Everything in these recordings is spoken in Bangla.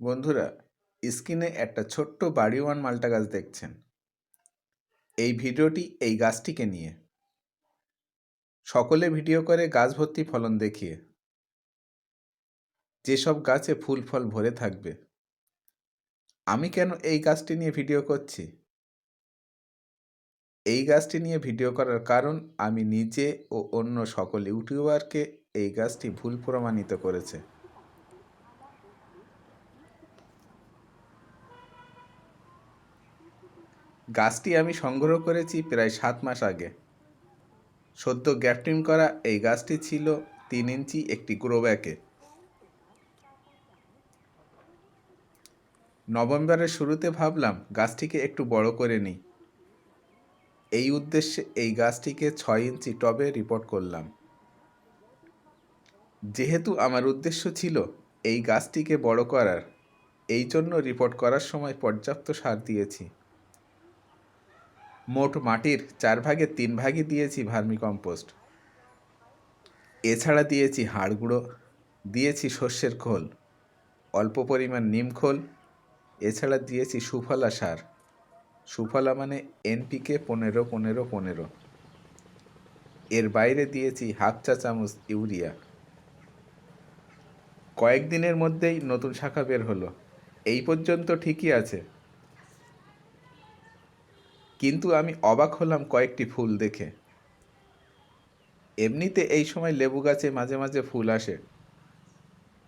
বন্ধুরা, স্ক্রিনে একটা ছোট্ট বাড়িওয়ান মাল্টা গাছ দেখছেন। এই ভিডিওটি এই গাছটিকে নিয়ে। সকলে ভিডিও করে গাছ ভর্তি ফলন দেখিয়ে। যেসব গাছে ফুল ফল ভরে থাকবে। আমি কেন এই গাছটি নিয়ে ভিডিও করছি? এই গাছটি নিয়ে ভিডিও করার কারণ আমি নিজে ও অন্য সকল ইউটিউবারকে এই গাছটি ভুল প্রমাণিত করেছে। গাছটি আমি সংগ্রহ করেছি প্রায় সাত মাস আগে। সদ্য গ্যাফটিং করা এই গাছটি ছিল তিন ইঞ্চি একটি গ্রো ব্যাগে নভেম্বরের শুরুতে ভাবলাম গাছটিকে একটু বড় করে নিই। এই উদ্দেশ্যে এই গাছটিকে ছয় ইঞ্চি টবে রিপোর্ট করলাম। যেহেতু আমার উদ্দেশ্য ছিল এই গাছটিকে বড় করার, এই জন্য রিপোর্ট করার সময় পর্যাপ্ত সার দিয়েছি। মোট মাটির চার ভাগের তিন ভাগই দিয়েছি ভার্মি কম্পোস্ট। এছাড়া দিয়েছি হাড় গুঁড়ো, দিয়েছি শস্যের খোল, অল্প পরিমাণ নিম খোল, এছাড়া দিয়েছি সুফলা সার। সুফলা মানে এনপিকে পনেরো পনেরো পনেরো। এর বাইরে দিয়েছি হাফ চা চামচ ইউরিয়া। কয়েকদিনের মধ্যেই নতুন শাখা বের হলো। এই পর্যন্ত ঠিকই আছে। কিন্তু আমি অবাক হলাম কয়েকটি ফুল দেখে। এমনিতে এই সময় লেবু গাছে মাঝে মাঝে ফুল আসে।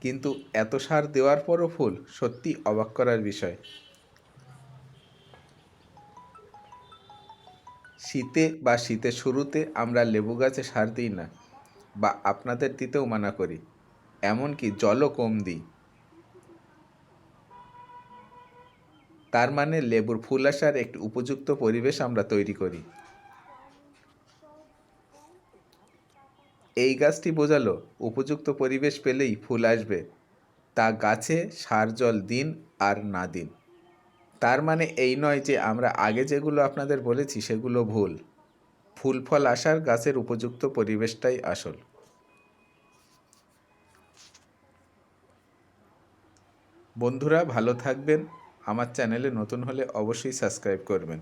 কিন্তু এত সার দেওয়ার পরও ফুল সত্যি অবাক করার বিষয়। শীতে বা শীতের শুরুতে আমরা লেবু গাছে সার দিই না, বা আপনাদের দিতেও মানা করি। এমনকি জলও কম দিই। তার মানে লেবুর ফুল আসার একটি উপযুক্ত পরিবেশ আমরা তৈরি করি। এই গাছটি বোঝালো, উপযুক্ত পরিবেশ পেলেই ফুল আসবে। তা গাছে সার, জল দিন আর না দিন। তার মানে এই নয় যে আমরা আগে যেগুলো আপনাদের বলেছি সেগুলো ভুল। ফুল ফল আসার গাছের উপযুক্ত পরিবেশটাই আসল। বন্ধুরা, ভালো থাকবেন। আমার চ্যানেলে নতুন হলে অবশ্যই সাবস্ক্রাইব করবেন।